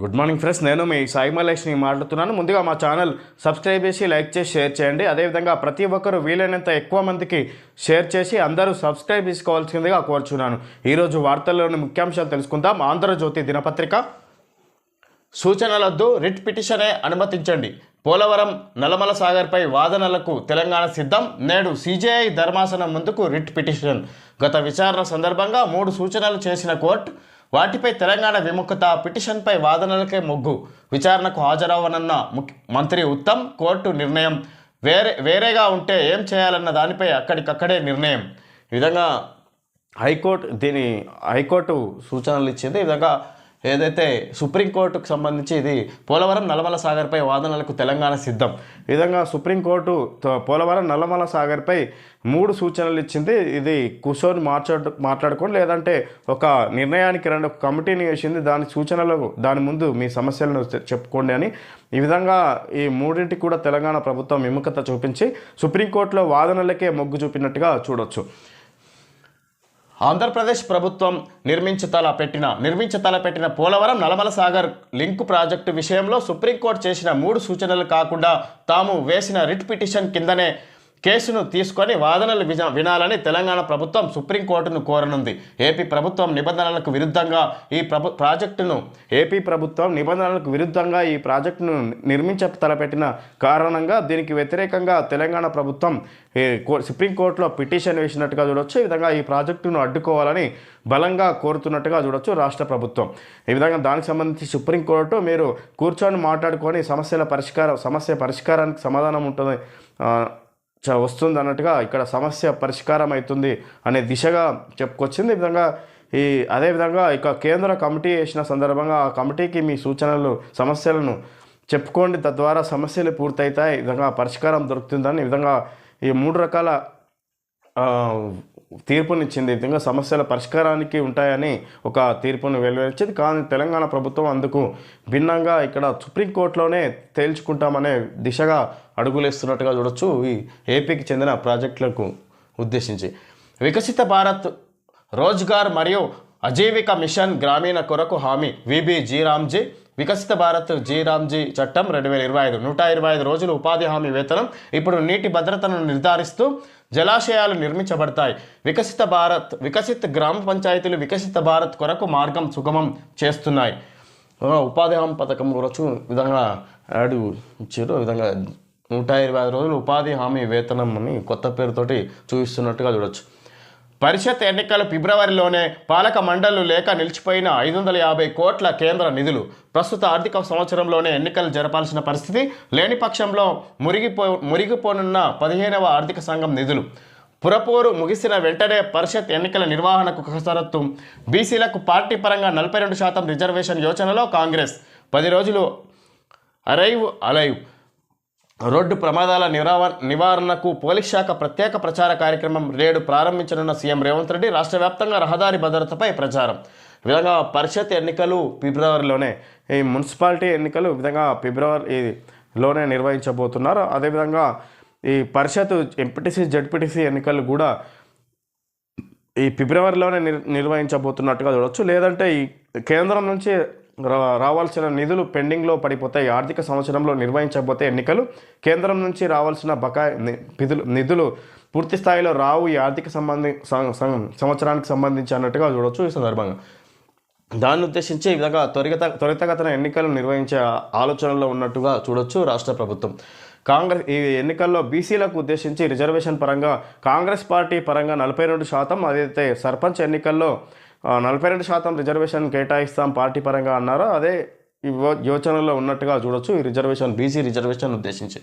Good morning friends నేను మీ సాయి మలేష్ని మాట్లాడుతున్నాను. ముందుగా మా ఛానల్ సబ్స్క్రైబ్ చేసి లైక్ చేసి షేర్ చేయండి. అదేవిధంగా ప్రతి ఒక్కరు వీలైనంత ఎక్కువ మందికి షేర్ చేసి అందరూ సబ్స్క్రైబ్ చేసుకోవాల్సిందిగా కోరుచున్నాను. ఈరోజు వార్తల్లోని ముఖ్యాంశాలు తెలుసుకుందాం. ఆంధ్రజ్యోతి దినపత్రిక సూచనలొద్దు రిట్ పిటిషనే అనుమతించండి. పోలవరం నల్లమల సాగర్పై వాదనలకు తెలంగాణ సిద్ధం. నేడు సిజేఐ ధర్మాసనం ముందుకు రిట్ పిటిషన్. గత విచారణ సందర్భంగా మూడు సూచనలు చేసిన కోర్టు వాటిపై తెలంగాణ విముఖత పిటిషన్పై వాదనలకే మొగ్గు. విచారణకు హాజరవ్వనన్న ముఖ్య మంత్రి ఉత్తమ్ కోర్టు నిర్ణయం. వేరే వేరేగా ఉంటే ఏం చేయాలన్న దానిపై అక్కడికక్కడే నిర్ణయం. ఈ విధంగా హైకోర్టు దీని హైకోర్టు సూచనలు ఇచ్చింది. ఈ విధంగా ఏదైతే సుప్రీంకోర్టుకు సంబంధించి ఇది పోలవరం నల్లమల సాగర్పై వాదనలకు తెలంగాణ సిద్ధం. ఈ విధంగా సుప్రీంకోర్టు పోలవరం నల్లమల సాగర్పై మూడు సూచనలు ఇచ్చింది. ఇది కూర్చొని మాట్లాడు మాట్లాడుకోండి. లేదంటే ఒక నిర్ణయానికి రెండు ఒక కమిటీని వేసింది. దాని సూచనలు దాని ముందు మీ సమస్యలను చెప్పుకోండి అని. ఈ విధంగా ఈ మూడింటికి కూడా తెలంగాణ ప్రభుత్వం విముఖత చూపించి సుప్రీంకోర్టులో వాదనలకే మొగ్గు చూపినట్టుగా చూడొచ్చు. ఆంధ్రప్రదేశ్ ప్రభుత్వం నిర్మించతల తలపెట్టిన నిర్మించతల తలపెట్టిన పోలవరం నలమల సాగర్ లింక్ ప్రాజెక్టు విషయంలో సుప్రీంకోర్టు చేసిన మూడు సూచనలు కాకుండా తాము వేసిన రిట్ పిటిషన్ కిందనే కేసును తీసుకొని వాదనలు వినాలని తెలంగాణ ప్రభుత్వం సుప్రీంకోర్టును కోరనుంది. ఏపీ ప్రభుత్వం నిబంధనలకు విరుద్ధంగా ఈ ప్రభు ప్రాజెక్టును ఏపీ ప్రభుత్వం నిబంధనలకు విరుద్ధంగా ఈ ప్రాజెక్టును నిర్మించ తలపెట్టిన కారణంగా దీనికి వ్యతిరేకంగా తెలంగాణ ప్రభుత్వం సుప్రీంకోర్టులో పిటిషన్ వేసినట్టుగా చూడొచ్చు. ఈ విధంగా ఈ ప్రాజెక్టును అడ్డుకోవాలని బలంగా కోరుతున్నట్టుగా చూడొచ్చు రాష్ట్ర ప్రభుత్వం. ఈ విధంగా దానికి సంబంధించి సుప్రీంకోర్టు మీరు కూర్చొని మాట్లాడుకొని సమస్యల పరిష్కారం సమస్య పరిష్కారానికి సమాధానం ఉంటుంది వస్తుంది అన్నట్టుగా ఇక్కడ సమస్య పరిష్కారం అవుతుంది అనే దిశగా చెప్పుకొచ్చింది. ఈ విధంగా ఈ అదేవిధంగా ఇక కేంద్ర కమిటీ వేసిన సందర్భంగా ఆ కమిటీకి మీ సూచనలు సమస్యలను చెప్పుకోండి. తద్వారా సమస్యలు పూర్తవుతాయి ఈ విధంగా పరిష్కారం దొరుకుతుందని ఈ విధంగా ఈ మూడు రకాల తీర్పునిచ్చింది విధంగా సమస్యల పరిష్కారానికి ఉంటాయని ఒక తీర్పును వెలువరించింది. కానీ తెలంగాణ ప్రభుత్వం అందుకు భిన్నంగా ఇక్కడ సుప్రీంకోర్టులోనే తేల్చుకుంటామనే దిశగా అడుగులేస్తున్నట్టుగా చూడొచ్చు ఈ ఏపీకి చెందిన ప్రాజెక్టులకు ఉద్దేశించి. వికసిత భారత్ రోజ్గార్ మరియు అజీవిక మిషన్ గ్రామీణ కొరకు హామీ విబి జీరామ్జీ వికసిత భారత్ జీరామ్జీ చట్టం రెండు వేల ఇరవై ఐదు నూట ఇరవై ఐదు రోజులు ఉపాధి హామీ వేతనం. ఇప్పుడు నీటి భద్రతను నిర్ధారిస్తూ జలాశయాలు నిర్మించబడతాయి. వికసిత భారత్ వికసిత గ్రామ పంచాయతీలు వికసిత భారత్ కొరకు మార్గం సుగమం చేస్తున్నాయి. ఉపాధి హామీ పథకం కొరకు విధంగా యాడ్ ఇచ్చారు విధంగా నూట ఇరవై ఐదు రోజులు ఉపాధి హామీ వేతనం అని కొత్త పేరుతోటి చూపిస్తున్నట్టుగా చూడొచ్చు. పరిషత్ ఎన్నికలు ఫిబ్రవరిలోనే పాలక మండళ్ళు లేక నిలిచిపోయిన ఐదు వందల యాభై కోట్ల కేంద్ర నిధులు. ప్రస్తుత ఆర్థిక సంవత్సరంలోనే ఎన్నికలు జరపాల్సిన పరిస్థితి లేని పక్షంలో మురిగిపో మురిగిపోనున్న పదిహేనవ ఆర్థిక సంఘం నిధులు. పురపోరు ముగిసిన వెంటనే పరిషత్ ఎన్నికల నిర్వహణకు కసరత్తు. బీసీలకు పార్టీ పరంగా నలభై రెండు శాతం రిజర్వేషన్ యోచనలో కాంగ్రెస్. పది రోజులు అరైవ్ అలైవ్. రోడ్డు ప్రమాదాల నిరావ నివారణకు పోలీస్ శాఖ ప్రత్యేక ప్రచార కార్యక్రమం రేడు ప్రారంభించనున్న సీఎం రేవంత్ రెడ్డి రాష్ట్ర వ్యాప్తంగా రహదారి భద్రతపై ప్రచారం. విధంగా పరిషత్ ఎన్నికలు ఫిబ్రవరిలోనే ఈ మున్సిపాలిటీ ఎన్నికలు ఈ విధంగా ఫిబ్రవరిలోనే నిర్వహించబోతున్నారు. అదేవిధంగా ఈ పరిషత్ ఎంపీటీసీ జడ్పీటీసీ ఎన్నికలు కూడా ఈ ఫిబ్రవరిలోనే నిర్ నిర్వహించబోతున్నట్టుగా చూడవచ్చు లేదంటే ఈ కేంద్రం నుంచి రావాల్సిన నిధులు పెండింగ్లో పడిపోతాయి. ఆర్థిక సంవత్సరంలో నిర్వహించకపోతే ఎన్నికలు కేంద్రం నుంచి రావాల్సిన బకాయి నిధులు నిధులు పూర్తి స్థాయిలో రావు. ఈ ఆర్థిక సంబంధి సంవత్సరానికి సంబంధించి అన్నట్టుగా చూడవచ్చు ఈ సందర్భంగా. దాన్ని ఉద్దేశించి ఈ విధంగా త్వరిత త్వరితగతన ఎన్నికలు నిర్వహించే ఆలోచనలో ఉన్నట్టుగా చూడొచ్చు రాష్ట్ర ప్రభుత్వం. కాంగ్రెస్ ఈ ఎన్నికల్లో బీసీలకు ఉద్దేశించి రిజర్వేషన్ పరంగా కాంగ్రెస్ పార్టీ పరంగా నలభై రెండు శాతం అదైతే సర్పంచ్ ఎన్నికల్లో నలభై రెండు శాతం రిజర్వేషన్ కేటాయిస్తాం పార్టీ పరంగా అన్నారో? అదే ఈ యో- యోచనలో ఉన్నట్టుగా చూడొచ్చు. ఈ రిజర్వేషన్ బీసీ రిజర్వేషన్ ఉద్దేశించి.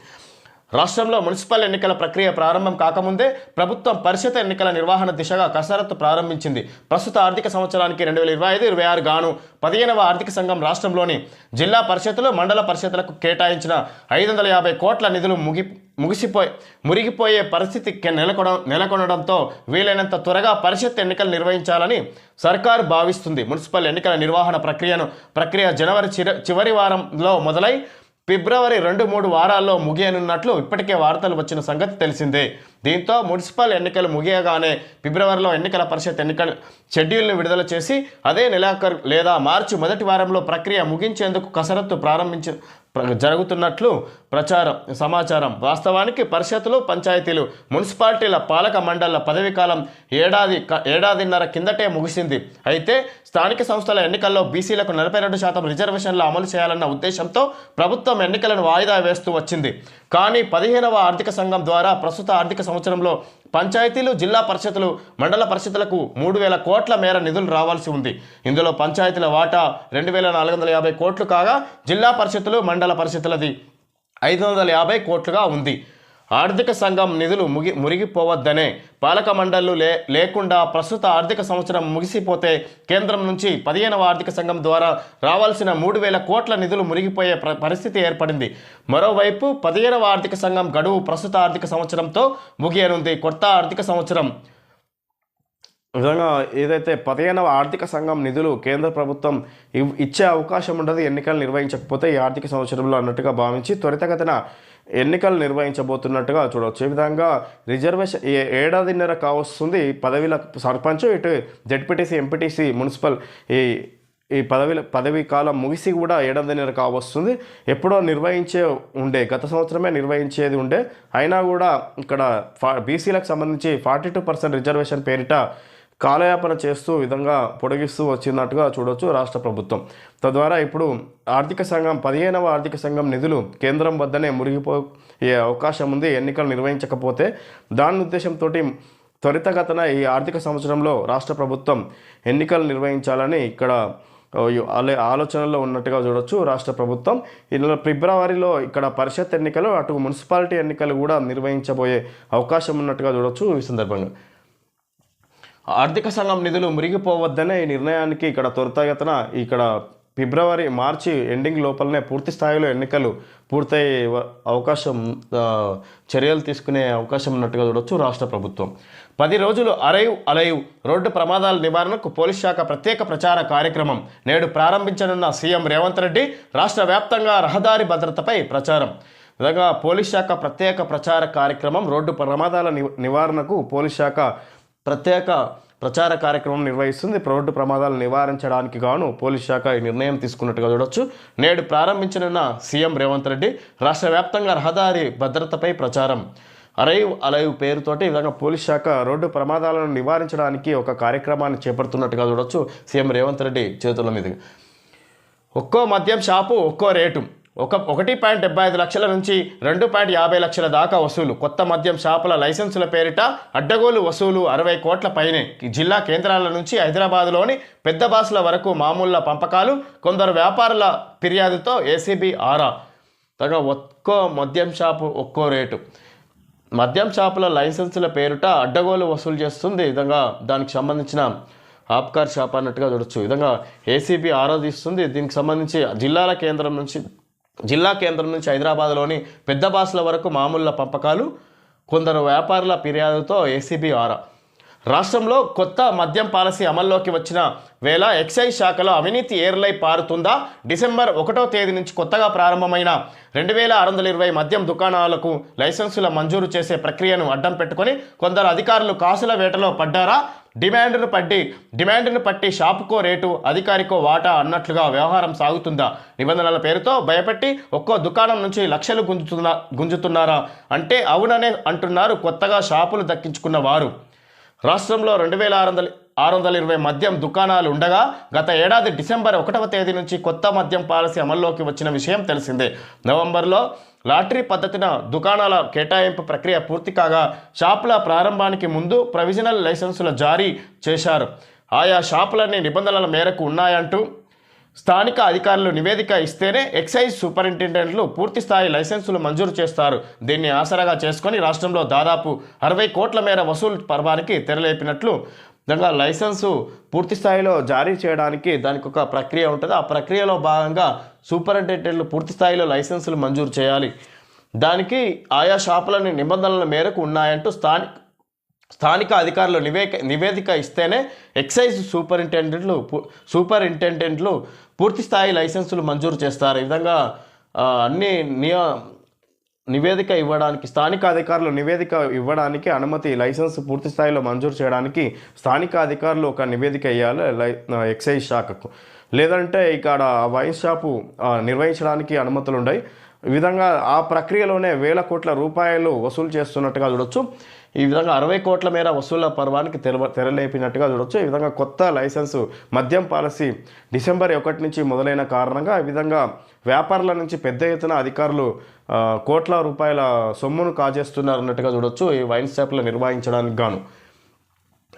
రాష్ట్రంలో మున్సిపల్ ఎన్నికల ప్రక్రియ ప్రారంభం కాకముందే ప్రభుత్వం పరిషత్ ఎన్నికల నిర్వహణ దిశగా కసరత్తు ప్రారంభించింది. ప్రస్తుత ఆర్థిక సంవత్సరానికి రెండు వేల ఇరవై ఐదు ఇరవై ఆరు గాను పదిహేనవ ఆర్థిక సంఘం రాష్ట్రంలోని జిల్లా పరిషత్తులు మండల పరిషత్లకు కేటాయించిన ఐదు వందల యాభై కోట్ల నిధులు ముగి ముగిసిపోయి మురిగిపోయే పరిస్థితి నెలకొన నెలకొనడంతో వీలైనంత త్వరగా పరిషత్ ఎన్నికలు నిర్వహించాలని సర్కారు భావిస్తుంది. మున్సిపల్ ఎన్నికల నిర్వహణ ప్రక్రియను ప్రక్రియ జనవరి చివరి వారంలో మొదలై ఫిబ్రవరి రెండు మూడు వారాల్లో ముగియనున్నట్లు ఇప్పటికే వార్తలు వచ్చిన సంగతి తెలిసిందే. దీంతో మున్సిపల్ ఎన్నికలు ముగియగానే ఫిబ్రవరిలో ఎన్నికల పరిషత్ ఎన్నికల షెడ్యూల్ను విడుదల చేసి అదే నెలాఖరు లేదా మార్చి మొదటి వారంలో ప్రక్రియ ముగించేందుకు కసరత్తు ప్రారంభించ ప్ర- జరుగుతున్నట్లు ప్రచారం సమాచారం. వాస్తవానికి పరిషత్తులు పంచాయతీలు మున్సిపాలిటీల పాలక మండళ్ళ పదవీ కాలం ఏడాది ఏడాదిన్నర కిందటే ముగిసింది. అయితే స్థానిక సంస్థల ఎన్నికల్లో బీసీలకు నలభై రెండు శాతం రిజర్వేషన్లు అమలు చేయాలన్న ఉద్దేశంతో ప్రభుత్వం ఎన్నికలను వాయిదా వేస్తూ వచ్చింది. కానీ పదిహేనవ ఆర్థిక సంఘం ద్వారా ప్రస్తుత ఆర్థిక సంవత్సరంలో పంచాయతీలు జిల్లా పరిషత్లు మండల పరిషత్లకు మూడు వేల కోట్ల మేర నిధులు రావాల్సి ఉంది. ఇందులో పంచాయతీల వాటా రెండు వేల నాలుగు వందల యాభై కోట్లు కాగా జిల్లా పరిషత్తులు మండల పరిషత్తులది ఐదు వందల యాభై కోట్లుగా ఉంది. ఆర్థిక సంఘం నిధులు ముగి మురిగిపోవద్దనే పాలక మండళ్ళు లే లేకుండా ప్రస్తుత ఆర్థిక సంవత్సరం ముగిసిపోతే కేంద్రం నుంచి పదిహేనవ ఆర్థిక సంఘం ద్వారా రావాల్సిన మూడు వేల కోట్ల నిధులు మురిగిపోయే పరిస్థితి ఏర్పడింది. మరోవైపు పదిహేనవ ఆర్థిక సంఘం గడువు ప్రస్తుత ఆర్థిక సంవత్సరంతో ముగియనుంది. కొత్త ఆర్థిక సంవత్సరం విధంగా ఏదైతే పదిహేనవ ఆర్థిక సంఘం నిధులు కేంద్ర ప్రభుత్వం ఇచ్చే అవకాశం ఉండదు ఎన్నికలు నిర్వహించకపోతే ఈ ఆర్థిక సంవత్సరంలో అన్నట్టుగా భావించి త్వరితగతిన ఎన్నికలు నిర్వహించబోతున్నట్టుగా చూడవచ్చు. ఈ విధంగా రిజర్వేషన్ ఏ- ఏడాదిన్నర కావస్తుంది పదవిల సర్పంచ్ ఇటు జెడ్పీటీసీ ఎంపీటీసీ మున్సిపల్ ఈ ఈ పదవి పదవి కాలం ముగిసి కూడా ఏడాదిన్నర కావస్తుంది. ఎప్పుడో నిర్వహించే ఉండే గత సంవత్సరమే నిర్వహించేది ఉండే అయినా కూడా ఇక్కడ ఫా బీసీలకు సంబంధించి ఫార్టీ టూ పర్సెంట్ రిజర్వేషన్ పేరిట కాలయాపన చేస్తూ విధంగా పొడిగిస్తూ వచ్చినట్టుగా చూడొచ్చు రాష్ట్ర ప్రభుత్వం. తద్వారా ఇప్పుడు ఆర్థిక సంఘం పదిహేనవ ఆర్థిక సంఘం నిధులు కేంద్రం వద్దనే మురిగిపోయే అవకాశం ఉంది ఎన్నికలు నిర్వహించకపోతే. దాని ఉద్దేశంతో త్వరితగతన ఈ ఆర్థిక సంవత్సరంలో రాష్ట్ర ప్రభుత్వం ఎన్నికలు నిర్వహించాలని ఇక్కడ ఆలోచనలో ఉన్నట్టుగా చూడొచ్చు రాష్ట్ర ప్రభుత్వం. ఇందులో ఫిబ్రవరిలో ఇక్కడ పరిషత్ ఎన్నికలు అటు మున్సిపాలిటీ ఎన్నికలు కూడా నిర్వహించబోయే అవకాశం ఉన్నట్టుగా చూడొచ్చు ఈ సందర్భంగా. ఆర్థిక సంఘం నిధులు మురిగిపోవద్దనే ఈ నిర్ణయానికి ఇక్కడ త్వరితగతన ఇక్కడ ఫిబ్రవరి మార్చి ఎండింగ్ లోపలనే పూర్తి స్థాయిలో ఎన్నికలు పూర్తయ్యే అవకాశం చర్యలు తీసుకునే అవకాశం ఉన్నట్టుగా చూడొచ్చు రాష్ట్ర ప్రభుత్వం. పది రోజులు అరైవ్ అలైవ్ రోడ్డు ప్రమాదాల నివారణకు పోలీస్ శాఖ ప్రత్యేక ప్రచార కార్యక్రమం నేడు ప్రారంభించనున్న సీఎం రేవంత్ రెడ్డి రాష్ట్ర వ్యాప్తంగా రహదారి భద్రతపై ప్రచారం. విధంగా పోలీస్ శాఖ ప్రత్యేక ప్రచార కార్యక్రమం రోడ్డు ప్రమాదాల ని- నివారణకు పోలీస్ శాఖ ప్రత్యేక ప్రచార కార్యక్రమం నిర్వహిస్తుంది. రోడ్డు ప్రమాదాలు నివారించడానికి గాను పోలీస్ శాఖ ఈ నిర్ణయం తీసుకున్నట్టుగా చూడొచ్చు. నేడు ప్రారంభించనున్న సీఎం రేవంత్ రెడ్డి రాష్ట్ర వ్యాప్తంగా రహదారి భద్రతపై ప్రచారం. అరైవ్ అలైవ్ పేరుతోటి ఈ విధంగా పోలీస్ శాఖ రోడ్డు ప్రమాదాలను నివారించడానికి ఒక కార్యక్రమాన్ని చేపడుతున్నట్టుగా చూడొచ్చు సీఎం రేవంత్ రెడ్డి చేతుల మీదుగా. ఒక్కో మద్యం షాపు ఒక్కో రేటు. ఒక ఒకటి పాయింట్ డెబ్బై ఐదు లక్షల నుంచి రెండు పాయింట్ యాభై లక్షల దాకా వసూలు. కొత్త మద్యం షాపుల లైసెన్సుల పేరిట అడ్డగోలు వసూలు అరవై కోట్ల పైనే. జిల్లా కేంద్రాల నుంచి హైదరాబాద్లోని పెద్ద బాసుల వరకు మామూళ్ళ పంపకాలు కొందరు వ్యాపారుల ఫిర్యాదుతో ఏసీబీ ఆరా. తగ ఒక్కో మద్యం షాపు ఒక్కో రేటు. మద్యం షాపుల లైసెన్సుల పేరుట అడ్డగోలు వసూలు చేస్తుంది. విధంగా దానికి సంబంధించిన ఆప్కార్ షాప్ అన్నట్టుగా చూడొచ్చు. ఈ విధంగా ఏసీబీ ఆరాధిస్తుంది దీనికి సంబంధించి జిల్లాల కేంద్రం నుంచి జిల్లా కేంద్రం నుంచి హైదరాబాద్లోని పెద్ద బాసుల వరకు మామూళ్ళ పంపకాలు కొందరు వ్యాపారుల ఫిర్యాదుతో ఏసీబీ ఆరా. రాష్ట్రంలో కొత్త మద్యం పాలసీ అమల్లోకి వచ్చిన వేళ ఎక్సైజ్ శాఖలో అవినీతి ఏర్లై పారుతుందా? డిసెంబర్ ఒకటో తేదీ నుంచి కొత్తగా ప్రారంభమైన రెండు వేల ఆరు వందల ఇరవై మద్యం దుకాణాలకు లైసెన్సుల మంజూరు చేసే ప్రక్రియను అడ్డం పెట్టుకొని కొందరు అధికారులు కాసుల వేటలో పడ్డారా? డిమాండ్ను పట్టి డిమాండ్ను పట్టి షాపుకో రేటు అధికారికో వాటా అన్నట్లుగా వ్యవహారం సాగుతుందా? నిబంధనల పేరుతో భయపెట్టి ఒక్కో దుకాణం నుంచి లక్షలు గుంజుతున్నా గుంజుతున్నారా? అంటే అవుననే అంటున్నారు కొత్తగా షాపులు దక్కించుకున్న వారు. రాష్ట్రంలో రెండు వేల ఆరు వందల ఆరు వందల ఇరవై మద్యం దుకాణాలు ఉండగా గత ఏడాది డిసెంబర్ ఒకటవ తేదీ నుంచి కొత్త మద్యం పాలసీ అమల్లోకి వచ్చిన విషయం తెలిసిందే. నవంబర్లో లాటరీ పద్ధతిన దుకాణాల కేటాయింపు ప్రక్రియ పూర్తి కాగా షాపుల ప్రారంభానికి ముందు ప్రొవిజనల్ లైసెన్సుల జారీ చేశారు. ఆయా షాపులన్నీ నిబంధనల మేరకు ఉన్నాయంటూ స్థానిక అధికారులు నివేదిక ఇస్తేనే ఎక్సైజ్ సూపరింటెండెంట్లు పూర్తి స్థాయి లైసెన్సులు మంజూరు చేస్తారు. దీన్ని ఆసరాగా చేసుకొని రాష్ట్రంలో దాదాపు అరవై కోట్ల మేర వసూలు పర్వానికి తెరలేపినట్లు విధంగా లైసెన్సు పూర్తి స్థాయిలో జారీ చేయడానికి దానికి ఒక ప్రక్రియ ఉంటుంది. ఆ ప్రక్రియలో భాగంగా సూపరింటెండెంట్లు పూర్తి స్థాయిలో లైసెన్సులు మంజూరు చేయాలి. దానికి ఆయా షాపులని నిబంధనల మేరకు ఉన్నాయంటూ స్థానిక స్థానిక అధికారులు నివేక నివేదిక ఇస్తేనే ఎక్సైజ్ సూపరింటెండెంట్లు సూపరింటెండెంట్లు పూర్తి స్థాయి లైసెన్సులు మంజూరు చేస్తారు. ఈ విధంగా అన్ని నియ నివేదిక ఇవ్వడానికి స్థానిక అధికారులు నివేదిక ఇవ్వడానికి అనుమతి లైసెన్స్ పూర్తి స్థాయిలో మంజూరు చేయడానికి స్థానిక అధికారులు ఒక నివేదిక ఇవ్వాలి లై ఎక్సైజ్ శాఖకు. లేదంటే ఇక్కడ వైన్ షాపు నిర్వహించడానికి అనుమతులు ఉన్నాయి ఈ విధంగా ఆ ప్రక్రియలోనే వేల కోట్ల రూపాయలు వసూలు చేస్తున్నట్టుగా చూడొచ్చు. ఈ విధంగా అరవై కోట్ల మేర వసూళ్ళ పర్వానికి తెర తెరలేపినట్టుగా చూడొచ్చు. ఈ విధంగా కొత్త లైసెన్సు మద్యం పాలసీ డిసెంబర్ ఒకటి నుంచి మొదలైన కారణంగా ఈ విధంగా వ్యాపారుల నుంచి పెద్ద ఎత్తున అధికారులు కోట్ల రూపాయల సొమ్మును కాజేస్తున్నారన్నట్టుగా చూడొచ్చు ఈ వైన్ షాప్లు నిర్వహించడానికి గాను.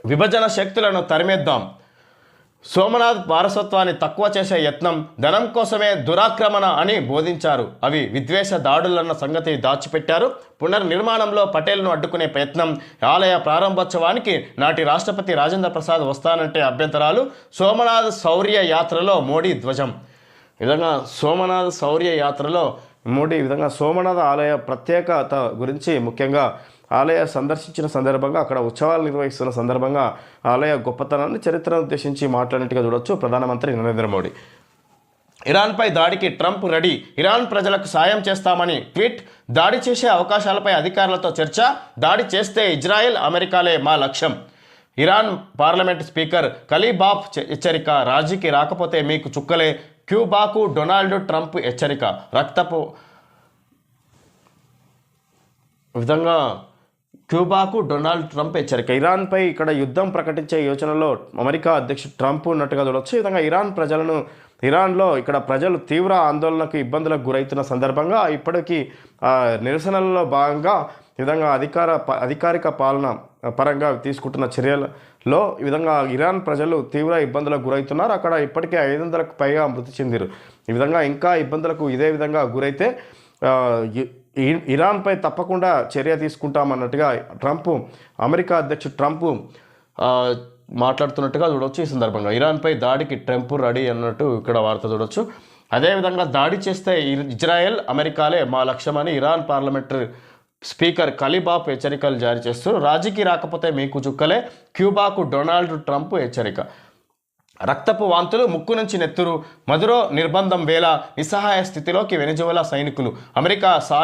విభజన శక్తులను తరిమేద్దాం. సోమనాథ్ వారసత్వాన్ని తక్కువ చేసే యత్నం ధనం కోసమే దురాక్రమణ అని బోధించారు. అవి విద్వేష దాడులన్న సంగతి దాచిపెట్టారు. పునర్నిర్మాణంలో పటేల్ను అడ్డుకునే ప్రయత్నం ఆలయ ప్రారంభోత్సవానికి నాటి రాష్ట్రపతి రాజేంద్ర ప్రసాద్ వస్తానంటే అభ్యంతరాలు. సోమనాథ్ శౌర్య యాత్రలో మోడీ ధ్వజం. విధంగా సోమనాథ్ శౌర్య యాత్రలో మోడీ విధంగా సోమనాథ ఆలయ ప్రత్యేకత గురించి ముఖ్యంగా ఆలయ సందర్శించిన సందర్భంగా అక్కడ ఉత్సవాలు నిర్వహిస్తున్న సందర్భంగా ఆలయ గొప్పతనాన్ని చరిత్రను ఉద్దేశించి మాట్లాడినట్టుగా చూడొచ్చు. ప్రధానమంత్రి నరేంద్ర మోడీ. ఇరాన్పై దాడికి ట్రంప్ రెడీ. ఇరాన్ ప్రజలకు సాయం చేస్తామని ట్వీట్. దాడి చేసే అవకాశాలపై అధికారులతో చర్చ. దాడి చేస్తే ఇజ్రాయెల్ అమెరికాలే మా లక్ష్యం. ఇరాన్ పార్లమెంట్ స్పీకర్ ఖలీబాఫ్ హెచ్చరిక. రాజీకి రాకపోతే మీకు చుక్కలే. క్యూబాకు డొనాల్డ్ ట్రంప్ హెచ్చరిక. రక్తపు విధంగా క్యూబాకు డొనాల్డ్ ట్రంప్ హెచ్చరిక. ఇరాన్పై ఇక్కడ యుద్ధం ప్రకటించే యోచనలో అమెరికా అధ్యక్షుడు ట్రంప్ ఉన్నట్టుగా చూడవచ్చు ఈ విధంగా ఇరాన్ ప్రజలను ఇరాన్లో ఇక్కడ ప్రజలు తీవ్ర ఆందోళనకు ఇబ్బందులకు గురవుతున్న సందర్భంగా ఇప్పటికీ నిరసనలలో భాగంగా ఈ విధంగా అధికార ప- అధికారిక పాలన పరంగా తీసుకుంటున్న చర్యలలో ఈ విధంగా ఇరాన్ ప్రజలు తీవ్ర ఇబ్బందులకు గురవుతున్నారు అక్కడ ఇప్పటికే ఐదు వందలకు పైగా మృతి చెందిరు. ఈ విధంగా ఇంకా ఇబ్బందులకు ఇదే విధంగా గురైతే ఇరాన్పై తప్పకుండా చర్య తీసుకుంటామన్నట్టుగా ట్రంప్ అమెరికా అధ్యక్షుడు ట్రంప్ మాట్లాడుతున్నట్టుగా చూడవచ్చు ఈ సందర్భంగా. ఇరాన్పై దాడికి ట్రంప్ రెడీ అన్నట్టు ఇక్కడ వార్త చూడొచ్చు. అదేవిధంగా దాడి చేస్తే ఇజ్రాయెల్ అమెరికాలే మా లక్ష్యమని ఇరాన్ పార్లమెంటరీ స్పీకర్ కలిబాబ్ హెచ్చరికలు జారీ చేస్తూ రాజీకి రాకపోతే మీకు చుక్కలే క్యూబాకు డొనాల్డ్ ట్రంప్ హెచ్చరిక. రక్తపు వాంతులు ముక్కు నుంచి నెత్తురు. మధురో నిర్బంధం వేళ నిస్సహాయ స్థితిలోకి వెనిజువలా సైనికులు. అమెరికా సా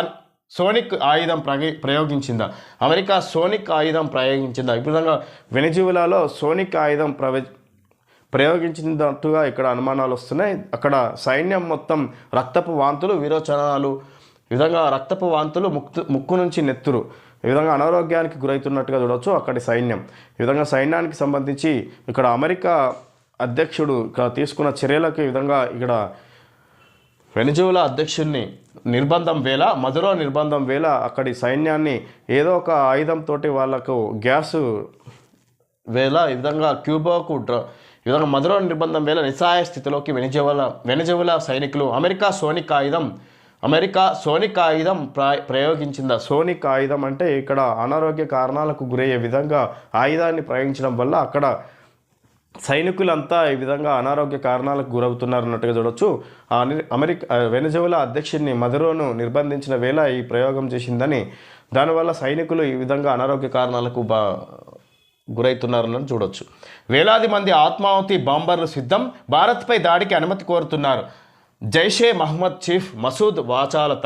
సోనిక్ ఆయుధం ప్రయోగించిందా? అమెరికా సోనిక్ ఆయుధం ప్రయోగించిందా? ఈ విధంగా వెనిజువలాలో సోనిక్ ఆయుధం ప్రవ ప్రయోగించినట్టుగా ఇక్కడ అనుమానాలు వస్తున్నాయి. అక్కడ సైన్యం మొత్తం రక్తపు వాంతులు విరోచనాలు ఈ విధంగా రక్తపు వాంతులు ముక్కు ముక్కు నుంచి నెత్తురు. ఈ విధంగా అనారోగ్యానికి గురవుతున్నట్టుగా చూడవచ్చు అక్కడి సైన్యం. ఈ విధంగా సైన్యానికి సంబంధించి ఇక్కడ అమెరికా అధ్యక్షుడు ఇక్కడ తీసుకున్న చర్యలకు ఈ విధంగా ఇక్కడ వెనిజువలా అధ్యక్షుడిని నిర్బంధం వేళ మధురో నిర్బంధం వేళ అక్కడి సైన్యాన్ని ఏదో ఒక ఆయుధంతో వాళ్ళకు గ్యాసు వేళ ఈ విధంగా క్యూబాకు డ్ర- ఈ విధంగా మధురో నిర్బంధం వేళ నిస్సహాయ స్థితిలోకి వెనిజువలా వెనిజువలా సైనికులు అమెరికా సోనిక్ ఆయుధం అమెరికా సోనిక్ ఆయుధం ప్ర ప్రయోగించిందా? సోనిక్ ఆయుధం అంటే ఇక్కడ అనారోగ్య కారణాలకు గురయ్యే విధంగా ఆయుధాన్ని ప్రయోగించడం వల్ల అక్కడ సైనికులంతా ఈ విధంగా అనారోగ్య కారణాలకు గురవుతున్నారు అన్నట్టుగా చూడొచ్చు. ఆ అమెరికా వెనజువలా అధ్యక్షుడిని మధురోను నిర్బంధించిన వేళ ఈ ప్రయోగం చేసిందని దానివల్ల సైనికులు ఈ విధంగా అనారోగ్య కారణాలకు బా గురవుతున్నారని చూడొచ్చు. వేలాది మంది ఆత్మాహుతి బాంబర్లు సిద్ధం భారత్పై దాడికి అనుమతి కోరుతున్నారు. జైషే మహమ్మద్ చీఫ్ మసూద్ వాచాలత.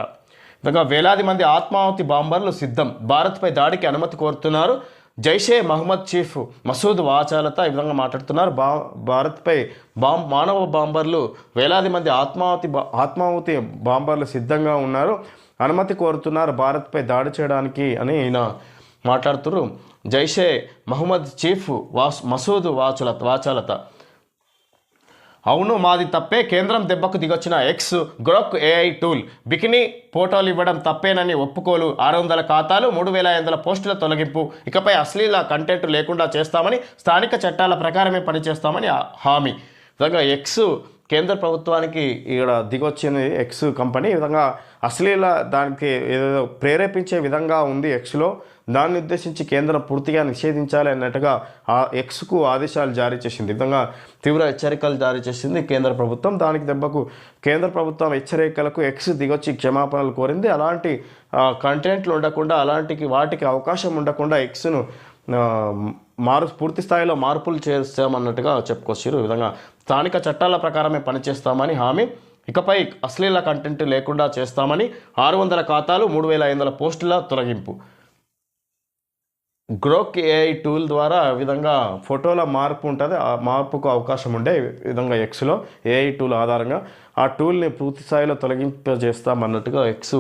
ఇంకా వేలాది మంది ఆత్మాహుతి బాంబర్లు సిద్ధం భారత్పై దాడికి అనుమతి కోరుతున్నారు. జైషే మహమ్మద్ చీఫ్ మసూద్ వాచాలత ఈ విధంగా మాట్లాడుతున్నారు. బా భారత్పై బాంబ్ మానవ బాంబర్లు వేలాది మంది ఆత్మాహుతి బా- ఆత్మాహుతి బాంబర్లు సిద్ధంగా ఉన్నారు. అనుమతి కోరుతున్నారు. భారత్పై దాడి చేయడానికి అని ఈయన మాట్లాడుతున్నారు. జైషే మహమ్మద్ చీఫ్ వాస్ మసూద్ వాచులత వాచాలత అవును మాది తప్పే. కేంద్రం దెబ్బకు దిగొచ్చిన X Grok AI tool bikini ఫోటోలు ఇవ్వడం తప్పేనని ఒప్పుకోలు. ఆరు వందల ఖాతాలు మూడు వేల ఐదు వందల పోస్టుల తొలగింపు. ఇకపై అశ్లీల కంటెంట్ లేకుండా చేస్తామని స్థానిక చట్టాల ప్రకారమే పనిచేస్తామని హామీ. విధంగా ఎక్స్ కేంద్ర ప్రభుత్వానికి ఇక్కడ దిగొచ్చింది ఎక్స్ కంపెనీ ఈ విధంగా అశ్లీల దానికి ఏదో ప్రేరేపించే విధంగా ఉంది ఎక్స్లో దాన్ని ఉద్దేశించి కేంద్రం పూర్తిగా నిషేధించాలి అన్నట్టుగా ఆ ఎక్స్కు ఆదేశాలు జారీ చేసింది. ఈ విధంగా తీవ్ర హెచ్చరికలు జారీ చేసింది కేంద్ర ప్రభుత్వం. దానికి దెబ్బకు కేంద్ర ప్రభుత్వం హెచ్చరికలకు ఎక్స్ దిగొచ్చి క్షమాపణలు కోరింది. అలాంటి కంటెంట్లు ఉండకుండా అలాంటికి వాటికి అవకాశం ఉండకుండా ఎక్స్ను మారు పూర్తి స్థాయిలో మార్పులు చేస్తామన్నట్టుగా చెప్పుకొచ్చారు. ఈ విధంగా స్థానిక చట్టాల ప్రకారమే పనిచేస్తామని హామీ ఇకపై అశ్లీల కంటెంట్ లేకుండా చేస్తామని ఆరు వందల ఖాతాలు మూడు వేల ఐదు వందల పోస్టుల తొలగింపు. గ్రోక్ ఏఐ టూల్ ద్వారా విధంగా ఫోటోల మార్పు ఉంటుంది. ఆ మార్పుకు అవకాశం ఉండే విధంగా ఎక్స్లో ఏఐ టూల్ ఆధారంగా ఆ టూల్ని పూర్తి స్థాయిలో తొలగింపజేస్తామన్నట్టుగా ఎక్స్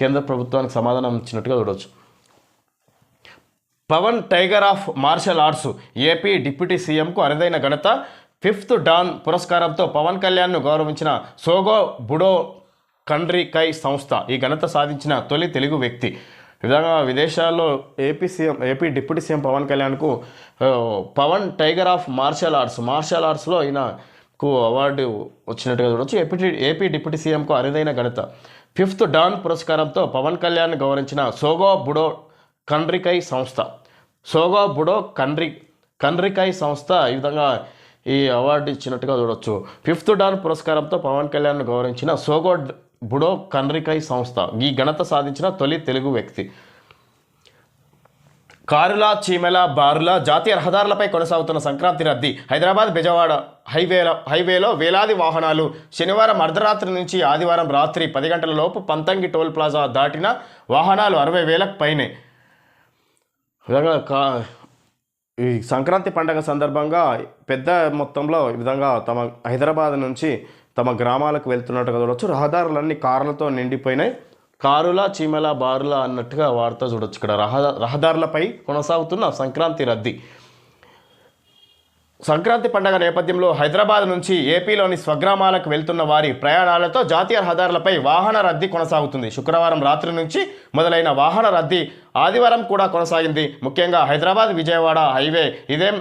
కేంద్ర ప్రభుత్వానికి సమాధానం ఇచ్చినట్టుగా చూడవచ్చు Pawan tiger of martial arts AP deputy సీఎంకు అరుదైన ఘనత. ఫిఫ్త్ డాన్ పురస్కారంతో పవన్ కళ్యాణ్ను గౌరవించిన సోగో బుడో కండ్రీ కై సంస్థ ఈ ఘనత సాధించిన తొలి తెలుగు వ్యక్తి. విధంగా విదేశాల్లో AP CM AP deputy CM Pawan కళ్యాణ్కు Pawan tiger of martial arts martial ఆర్ట్స్లో ఈయనకు అవార్డు వచ్చినట్టుగా చూడవచ్చు ఏపీ ఏపీ డిప్యూటీ సీఎంకు అరుదైన ఘనత. ఫిఫ్త్ డాన్ పురస్కారంతో పవన్ కళ్యాణ్ గౌరవించిన సోగో బుడో కండ్రికై సంస్థ. సోగో బుడో కండ్రి కండ్రికై సంస్థ ఈ విధంగా ఈ అవార్డు ఇచ్చినట్టుగా చూడొచ్చు. ఫిఫ్త్ డాన్ పురస్కారంతో పవన్ కళ్యాణ్ గౌరవించిన సోగో బుడో కండ్రికై సంస్థ ఈ ఘనత సాధించిన తొలి తెలుగు వ్యక్తి. కారుల చీమెల బారుల జాతీయ రహదారులపై కొనసాగుతున్న సంక్రాంతి రద్దీ. హైదరాబాద్ బెజవాడ హైవేల హైవేలో వేలాది వాహనాలు శనివారం అర్ధరాత్రి నుంచి ఆదివారం రాత్రి పది గంటల లోపు పంతంగి టోల్ ప్లాజా దాటిన వాహనాలు అరవై వేలకు పైనే. విధంగా కా ఈ సంక్రాంతి పండగ సందర్భంగా పెద్ద మొత్తంలో ఈ విధంగా తమ హైదరాబాద్ నుంచి తమ గ్రామాలకు వెళ్తున్నట్టుగా చూడవచ్చు రహదారులన్నీ కార్లతో నిండిపోయినాయి. కారుల చీమల బారుల అన్నట్టుగా వార్త చూడొచ్చు ఇక్కడ. రహదా రహదారులపై కొనసాగుతున్న సంక్రాంతి రద్దీ. సంక్రాంతి పండగ నేపథ్యంలో హైదరాబాద్ నుంచి ఏపీలోని స్వగ్రామాలకు వెళ్తున్న వారి ప్రయాణాలతో జాతీయ రహదారులపై వాహన రద్దీ కొనసాగుతుంది. శుక్రవారం రాత్రి నుంచి మొదలైన వాహన రద్దీ ఆదివారం కూడా కొనసాగింది. ముఖ్యంగా హైదరాబాద్ విజయవాడ హైవే ఇదేం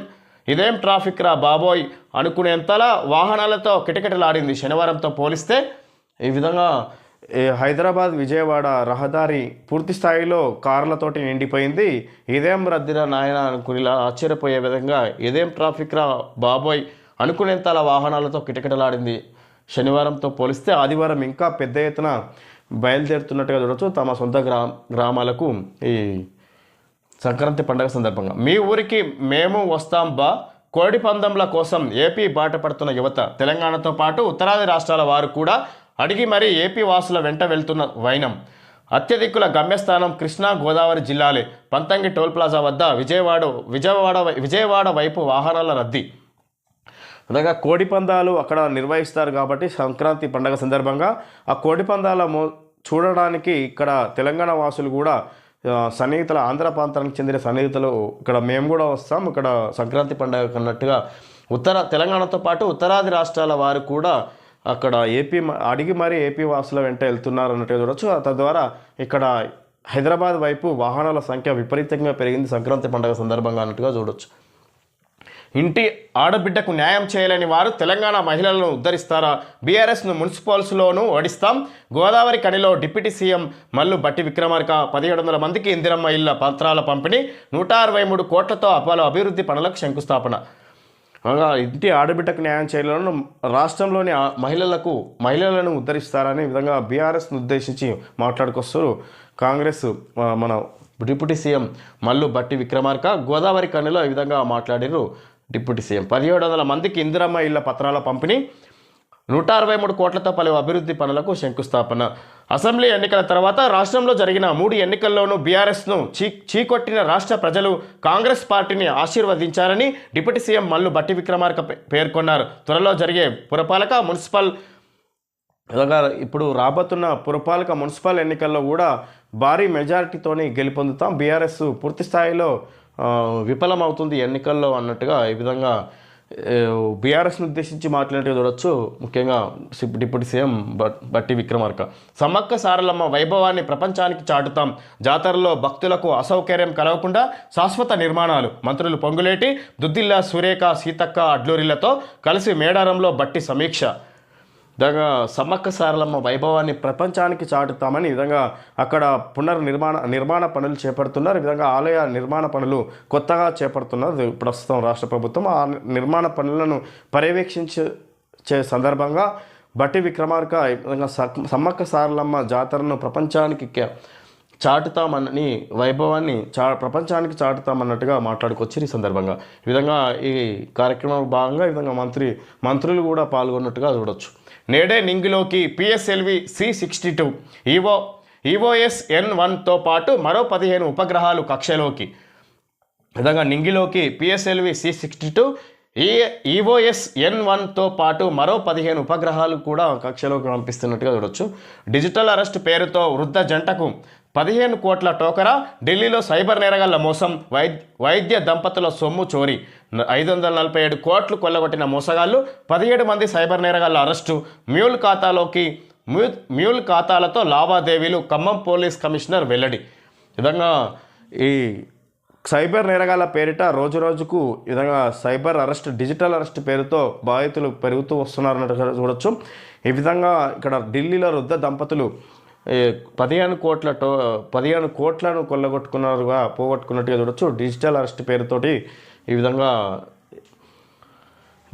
ఇదేం ట్రాఫిక్ రా బాబోయ్ అనుకునేంతలా వాహనాలతో కిటకిటలాడింది. శనివారంతో పోలిస్తే ఈ విధంగా హైదరాబాద్ విజయవాడ రహదారి పూర్తి స్థాయిలో కార్లతోటి నిండిపోయింది. ఇదేం రద్దీరా నాయన అనుకునేలా ఆశ్చర్యపోయే విధంగా ఇదేం ట్రాఫిక్ రా బాబోయ్ అనుకునేంతలా వాహనాలతో కిటకిటలాడింది. శనివారంతో పోలిస్తే ఆదివారం ఇంకా పెద్ద ఎత్తున బయలుదేరుతున్నట్టుగా చూడొచ్చు తమ సొంత గ్రా గ్రామాలకు ఈ సంక్రాంతి పండుగ సందర్భంగా. మీ ఊరికి మేము వస్తాం బా. కోడి పందంల కోసం ఏపీ బాట పడుతున్న యువత తెలంగాణతో పాటు ఉత్తరాది రాష్ట్రాల వారు కూడా అడిగి మరీ ఏపీ వాసుల వెంట వెళ్తున్న వైనం. అత్యధికుల గమ్యస్థానం కృష్ణా గోదావరి జిల్లాలే. పంతంగి టోల్ ప్లాజా వద్ద విజయవాడ విజయవాడ వై- విజయవాడ వైపు వాహనాల రద్దీ. అనగా కోడి పందాలు అక్కడ నిర్వహిస్తారు కాబట్టి సంక్రాంతి పండగ సందర్భంగా ఆ కోడి పందాల మో చూడడానికి ఇక్కడ తెలంగాణ వాసులు కూడా సన్నిహితుల ఆంధ్ర ప్రాంతానికి చెందిన సన్నిహితులు ఇక్కడ మేము కూడా వస్తాం. ఇక్కడ సంక్రాంతి పండగ అన్నట్టుగా ఉత్తర తెలంగాణతో పాటు ఉత్తరాది రాష్ట్రాల వారు కూడా అక్కడ ఏపీ మ- అడిగి మరీ ఏపీ వాసుల వెంట వెళ్తున్నారు అన్నట్టుగా చూడొచ్చు తద్వారా ఇక్కడ హైదరాబాద్ వైపు వాహనాల సంఖ్య విపరీతంగా పెరిగింది సంక్రాంతి పండగ సందర్భంగా అన్నట్టుగా చూడొచ్చు. ఇంటి ఆడబిడ్డకు న్యాయం చేయలేని వారు తెలంగాణ మహిళలను ఉద్ధరిస్తారా? బీఆర్ఎస్ను మున్సిపల్స్లోనూ ఓడిస్తాం. గోదావరి కనిలో డిప్యూటీ సీఎం మల్లు బట్టి విక్రమార్క పదిహేడు వందల మందికి ఇందిరమ్మ ఇళ్ళ పత్రాల పంపిణీ నూట అరవై మూడు కోట్లతో పలు అభివృద్ధి పనులకు శంకుస్థాపన. అనగా ఇంటి ఆడబిడ్డకు న్యాయం చేయలేను రాష్ట్రంలోని ఆ మహిళలకు మహిళలను ఉద్ధరిస్తారనే విధంగా బీఆర్ఎస్ను ఉద్దేశించి మాట్లాడుకొస్తారు కాంగ్రెస్ మన డిప్యూటీ సీఎం మల్లు బట్టి విక్రమార్క గోదావరి కన్నెలో ఈ విధంగా మాట్లాడారు డిప్యూటీ సీఎం. పదిహేడు వందల మందికి ఇందిరమ్మ ఇళ్ళ పత్రాల పంపిణీ నూట అరవై మూడు కోట్లతో పలు అభివృద్ధి పనులకు శంకుస్థాపన అసెంబ్లీ ఎన్నికల తర్వాత రాష్ట్రంలో జరిగిన మూడు ఎన్నికల్లోనూ బీఆర్ఎస్ను చీ చీకొట్టిన రాష్ట్ర ప్రజలు కాంగ్రెస్ పార్టీని ఆశీర్వదించారని డిప్యూటీ సీఎం మల్లు బట్టి విక్రమార్క పేర్కొన్నారు. త్వరలో జరిగే పురపాలక మున్సిపల్ ఇప్పుడు రాబోతున్న పురపాలక మున్సిపల్ ఎన్నికల్లో కూడా భారీ మెజారిటీతోని గెలుపొందుతాం. బీఆర్ఎస్ పూర్తి స్థాయిలో విఫలమవుతుంది ఎన్నికల్లో అన్నట్టుగా ఈ విధంగా బీఆర్ఎస్ను ఉద్దేశించి మాట్లాడినట్టుగా చూడొచ్చు. ముఖ్యంగా సి- డిప్యూటీ సీఎం బట్టి విక్రమార్క. సమ్మక్క సారలమ్మ వైభవాన్ని ప్రపంచానికి చాటుతాం. జాతరలో భక్తులకు అసౌకర్యం కలగకుండా శాశ్వత నిర్మాణాలు. మంత్రులు పొంగులేటి దుద్దిల్ల సురేఖ సీతక్క అడ్లూరిలతో కలిసి మేడారంలో బట్టి సమీక్ష. విధంగా సమ్మక్క సారలమ్మ వైభవాన్ని ప్రపంచానికి చాటుతామని ఈ విధంగా అక్కడ పునర్నిర్మాణ నిర్మాణ పనులు చేపడుతున్నారు. ఈ విధంగా ఆలయ నిర్మాణ పనులు కొత్తగా చేపడుతున్నారు. ప్రస్తుతం రాష్ట్ర ప్రభుత్వం ఆ నిర్మాణ పనులను పర్యవేక్షించే సందర్భంగా బట్టి విక్రమార్క ఈ విధంగా సమ్మక్క సారలమ్మ జాతరను ప్రపంచానికి కే- చాటుతామని వైభవాన్ని చా ప్రపంచానికి చాటుతామన్నట్టుగా మాట్లాడుకొచ్చారు ఈ సందర్భంగా. ఈ విధంగా ఈ కార్యక్రమంలో భాగంగా ఈ విధంగా మంత్రి మంత్రులు కూడా పాల్గొన్నట్టుగా చూడొచ్చు. నేడే నింగిలోకి PSLV C sixty two EO EOS N వన్తో పాటు మరో పదిహేను ఉపగ్రహాలు కక్షలోకి. విధంగా నింగిలోకి PSLV C sixty two E EOS N వన్తో పాటు మరో పదిహేను ఉపగ్రహాలు కూడా కక్షలోకి పంపిస్తున్నట్టుగా చూడొచ్చు. డిజిటల్ అరెస్ట్ పేరుతో వృద్ధ జంటకు పదిహేను కోట్ల టోకరా ఢిల్లీలో సైబర్ నేరగాళ్ళ మోసం వైద్య వైద్య దంపతుల సొమ్ము చోరీ. ఐదు వందల నలభై ఏడు కోట్లు కొల్లగొట్టిన మోసగాళ్ళు పదిహేడు మంది సైబర్ నేరగాళ్ళ అరెస్టు మ్యూల్ ఖాతాలోకి మ్యూ మ్యూల్ ఖాతాలతో లావాదేవీలు ఖమ్మం పోలీస్ కమిషనర్ వెల్లడి. విధంగా ఈ సైబర్ నేరగాల పేరిట రోజు రోజుకు విధంగా సైబర్ అరెస్ట్ డిజిటల్ అరెస్ట్ పేరుతో బాధితులు పెరుగుతూ వస్తున్నారన్నట్టు చూడొచ్చు. ఈ విధంగా ఇక్కడ ఢిల్లీలో వృద్ధ దంపతులు పదిహేను కోట్ల టో పదిహేను కోట్లను కొల్లగొట్టుకున్నారుగా పోగొట్టుకున్నట్టుగా చూడొచ్చు. డిజిటల్ అరెస్ట్ పేరుతోటి ఈ విధంగా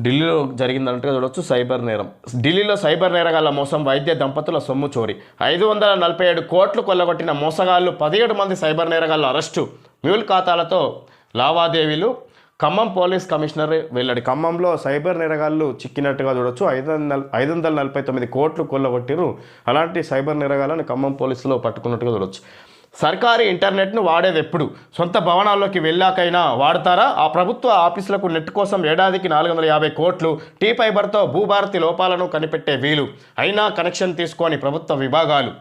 ఢిల్లీలో జరిగిందంటే చూడొచ్చు సైబర్ నేరం. ఢిల్లీలో సైబర్ నేరగాళ్ళ మోసం వైద్య దంపతుల సొమ్ము చోరీ. ఐదు వందల నలభై ఏడు కోట్లు కొల్లగొట్టిన మోసగాళ్ళు పదిహేడు మంది సైబర్ నేరగాళ్ళ అరెస్టు. మ్యూల్ ఖాతాలతో లావాదేవీలు. ఖమ్మం పోలీస్ కమిషనర్ వెళ్ళాడు ఖమ్మంలో సైబర్ నేరగాళ్ళు చిక్కినట్టుగా చూడొచ్చు. ఐదు వందల ఐదు వందల నలభై తొమ్మిది కోట్లు కొల్లగొట్టిరు అలాంటి సైబర్ నేరగాళ్ళను ఖమ్మం పోలీసులో పట్టుకున్నట్టుగా చూడొచ్చు. సర్కారీ ఇంటర్నెట్ను వాడేది ఎప్పుడు సొంత భవనాల్లోకి వెళ్ళాకైనా వాడతారా? ఆ ప్రభుత్వ ఆఫీసులకు నెట్ కోసం ఏడాదికి నాలుగు వందల యాభై కోట్లు టీ ఫైబర్తో భూభారతి లోపాలను కనిపెట్టే వీలు. అయినా కనెక్షన్ తీసుకొని ప్రభుత్వ విభాగాలు.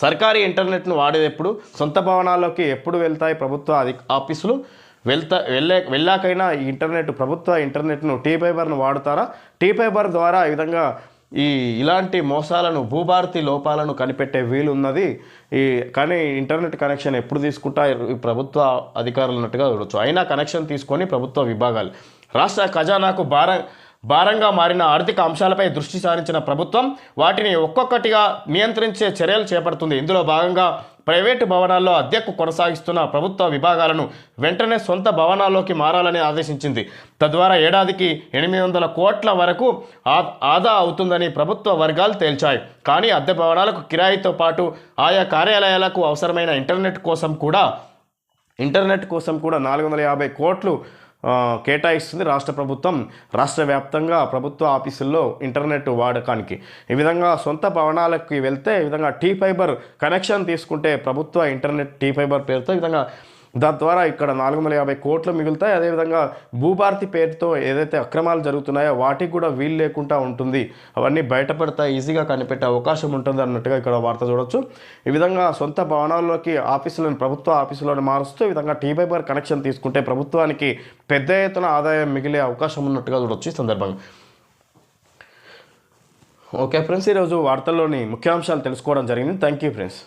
సర్కారీ ఇంటర్నెట్ను వాడేది ఎప్పుడు సొంత భవనాల్లోకి ఎప్పుడు వెళ్తాయి ప్రభుత్వ అధి ఆఫీసులు? వెళ్తా వెళ్ళే వెళ్ళాకైనా ఈ ఇంటర్నెట్ ప్రభుత్వ ఇంటర్నెట్ను టీ ఫైబర్ను వాడతారా? టీ ఫైబర్ ద్వారా ఈ విధంగా ఈ ఇలాంటి మోసాలను భూభారతి లోపాలను కనిపెట్టే వీలు ఉన్నది ఈ కానీ ఇంటర్నెట్ కనెక్షన్ ఎప్పుడు తీసుకుంటా ఈ ప్రభుత్వ అధికారులు ఉన్నట్టుగా చూడొచ్చు. అయినా కనెక్షన్ తీసుకొని ప్రభుత్వ విభాగాలు. రాష్ట్ర ఖజానాకు భార భారంగా మారిన ఆర్థిక అంశాలపై దృష్టి సారించిన ప్రభుత్వం వాటిని ఒక్కొక్కటిగా నియంత్రించే చర్యలు చేపడుతుంది. ఇందులో భాగంగా ప్రైవేటు భవనాల్లో అద్దెకు కొనసాగిస్తున్న ప్రభుత్వ విభాగాలను వెంటనే సొంత భవనాల్లోకి మారాలని ఆదేశించింది. తద్వారా ఏడాదికి ఎనిమిది వందల కోట్ల వరకు ఆ- ఆదా అవుతుందని ప్రభుత్వ వర్గాలు తేల్చాయి. కానీ అద్దె భవనాలకు కిరాయితో పాటు ఆయా కార్యాలయాలకు అవసరమైన ఇంటర్నెట్ కోసం కూడా ఇంటర్నెట్ కోసం కూడా నాలుగు వందల యాభై కోట్లు కేటాయిస్తుంది రాష్ట్ర ప్రభుత్వం రాష్ట్ర వ్యాప్తంగా ప్రభుత్వ ఆఫీసుల్లో ఇంటర్నెట్ వాడకానికి. ఈ విధంగా సొంత భవనాలకి వెళ్తే ఈ విధంగా టీ ఫైబర్ కనెక్షన్ తీసుకుంటే ప్రభుత్వ ఇంటర్నెట్ టీ ఫైబర్ పేరుతో ఈ విధంగా దాని ద్వారా ఇక్కడ నాలుగు వందల యాభై కోట్లు మిగులుతాయి. అదేవిధంగా భూభారతి పేరుతో ఏదైతే అక్రమాలు జరుగుతున్నాయో వాటికి కూడా వీలు లేకుండా ఉంటుంది. అవన్నీ బయటపడతాయి ఈజీగా కనిపెట్టే అవకాశం ఉంటుంది అన్నట్టుగా ఇక్కడ వార్త చూడొచ్చు. ఈ విధంగా సొంత భవనాల్లోకి ఆఫీసులను ప్రభుత్వ ఆఫీసులను మారుస్తూ ఈ విధంగా టీ ఫైబర్ కనెక్షన్ తీసుకుంటే ప్రభుత్వానికి పెద్ద ఎత్తున ఆదాయం మిగిలే అవకాశం ఉన్నట్టుగా చూడొచ్చు ఈ సందర్భంగా. ఓకే ఫ్రెండ్స్ ఈరోజు వార్తల్లోని ముఖ్యాంశాలు తెలుసుకోవడం జరిగింది. Thank you friends